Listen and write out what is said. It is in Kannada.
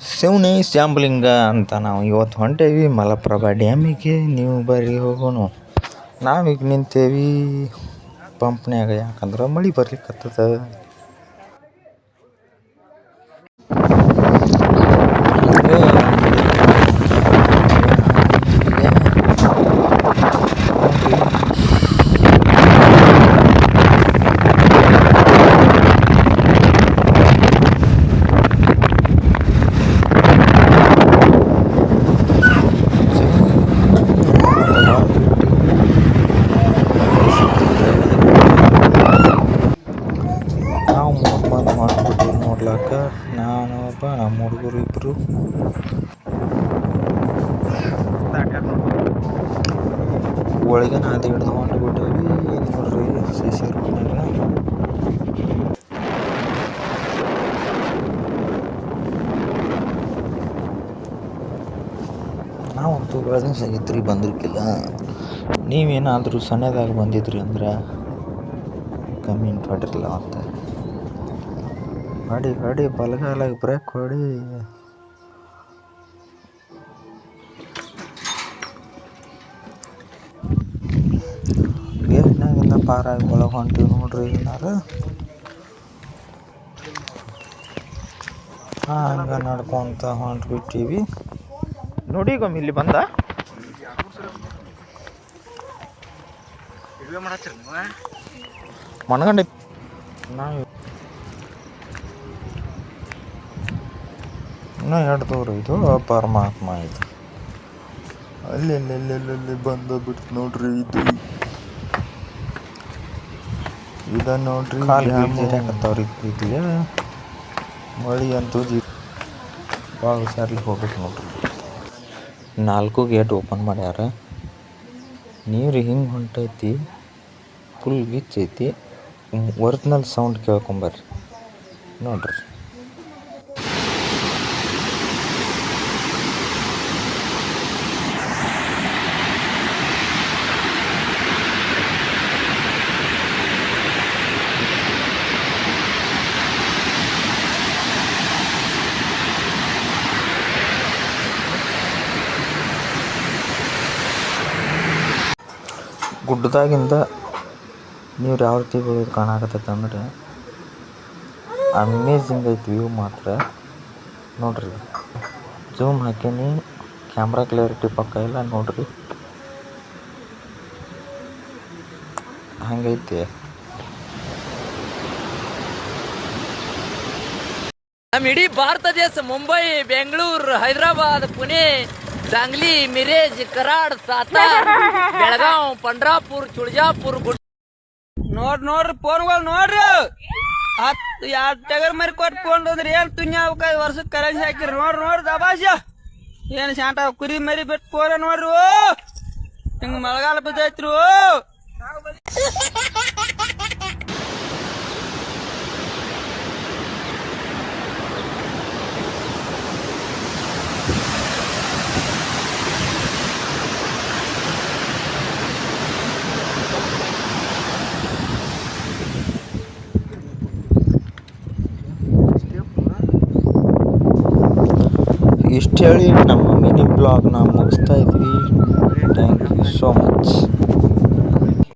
ಶಿವನಿ ಶ್ಯಾಂಬಲಿಂಗ ಅಂತ ನಾವು ಇವತ್ತು ಹೊಂಟೇವಿ. ಮಲಪ್ರಭಾ ಡ್ಯಾಮಿಗೆ ನೀವು ಬರ್ರಿ ಹೋಗೋಣ. ನಾವೀಗ ನಿಂತೇವಿ. ಪಂಪ್ನ್ಯಾಗ ಯಾಕಂದ್ರೆ ಮಳೆ ಬರ್ಲಿಕ್ಕತ್ತದ ನಾನು ಒಬ್ಬ ನಮ್ಮ ಹುಡುಗರು ಇಬ್ಬರು ಒಳಗೆ ನಾದಿ ಹಿಡ್ದು ಹೊಂಟ್ಬಿಟ್ಟೇವಿ ನೋಡ್ರಿ ಸಸಿ ಇರ್ಕೊಂಡಾಗ ನಾವಂತೂ ಬೆಳಗ್ಗೆ ಸಂಗೀತ್ರಿ ಬಂದಿರ್ಕಿಲ್ಲ. ನೀವೇನಾದರೂ ಸಣ್ಣದಾಗ ಬಂದಿದ್ರಿ ಅಂದ್ರೆ ಕಮ್ಮಿ ಮಾಡಿರಲ್ಲ ಅಂತ ಹೊಡಿ ಹೊಡಿ ಬಲಗಾಲಾಗ ಬ್ರೇಕ್ ಹೊಡಿ ಗೇಟ್ನಾಗಿಂದ ಪಾರಾಗಿ ಒಳಗೆ ಹೊಂಟಿವಿ ನೋಡ್ರಿ ಹಾಂ ಹಂಗೆ ನಡ್ಕೊಂತ ಹೊಂಟ್ಬಿಟ್ಟಿವಿ. ನೋಡಿ ಗೊಮ್ಮೆ ಇಲ್ಲಿ ಬಂದ? ಮಣ್ಗಂಡ ನಾವು ಇನ್ನೂ ಎರಡು ದೂರ ಇದು ಪರಮಾತ್ಮ ಇದು. ಅಲ್ಲಿ ಅಲ್ಲಿ ಬಂದು ಬಿಡ್ತು ನೋಡ್ರಿ ಇದು. ಇದ ನೋಡ್ರಿ ಹಾಕತ್ತವ್ರಿ ಇಲ್ಲಿ ಮಳಿ ಅಂತೂ ಜಿ ಭಾಳ ಹುಷಾರ್ಲಿ ಹೋಗ್ಬೇಕು ನೋಡ್ರಿ. ನಾಲ್ಕು ಗೇಟ್ ಓಪನ್ ಮಾಡ್ಯಾರ. ನೀರು ಹಿಂಗೆ ಹೊಂಟೈತಿ ಫುಲ್ ಗಿಚ್ಚೈತಿ. ಒರಿಜಿನಲ್ ಸೌಂಡ್ ಕೇಳ್ಕೊಂಬರ್ರಿ ನೋಡ್ರಿ. ಗುಡ್ಡದಾಗಿಂದ ನೀರು ಯಾವ ರೀತಿ ಬೀಳೋದು ಕಾಣಕತ್ತೈತೆ ಅಂದ್ರೆ ಅಮೇಝಿಂಗ್ ಐತಿ ವ್ಯೂ ಮಾತ್ರ. ನೋಡ್ರಿ ಜೂಮ್ ಹಾಕೀನಿ ಕ್ಯಾಮ್ರಾ ಕ್ಲಾರಿಟಿ ಪಕ್ಕ ಇಲ್ಲ, ನೋಡ್ರಿ. ಹಂಗೈತಿ. ನಮ್ಮ ಇಡೀ ಭಾರತ ದೇಶ, ಮುಂಬೈ, ಬೆಂಗಳೂರು, ಹೈದರಾಬಾದ್, ಪುಣೆ सांगली मिरेज कराड सातार ಬೆಳಗಾವ್ ಪಂಡ್ರಾಪುರ್ ತುಳಜಾಪುರ್ ಗುಡ್ ನೋಡ್ ನೋಡ್ರಿ ಫೋನ್ಗಳು ನೋಡ್ರಿ ಹತ್ತು ಎರಡು ಟಗರ್ ಮರಿ ಕೊಟ್ಟು ಫೋನ್ ಅಂದ್ರೆ ಏನ್ ತುನ್ಯ ವರ್ಷಕ್ಕೆ ಕರೆನ್ಸಿ ಹಾಕಿರಿ ನೋಡ್ರಿ ನೋಡ್ರಿ ದಬಾಶ ಏನ್ ಶಾಂಟ ಕುರಿ ಮರಿ ಬಿಟ್ಟು ಫೋನ್ ನೋಡ್ರಿ ಓ ಹಿಂಗ ಮಳೆಗಾಲ ಬಿದ್ದೈತ್ರಿ ಇಷ್ಟು ಹೇಳಿ ನಮ್ಮ ಮಿನಿ ಬ್ಲಾಗ್ನ ಮುಗಿಸ್ತಾ ಇದ್ವಿ. Thank you so much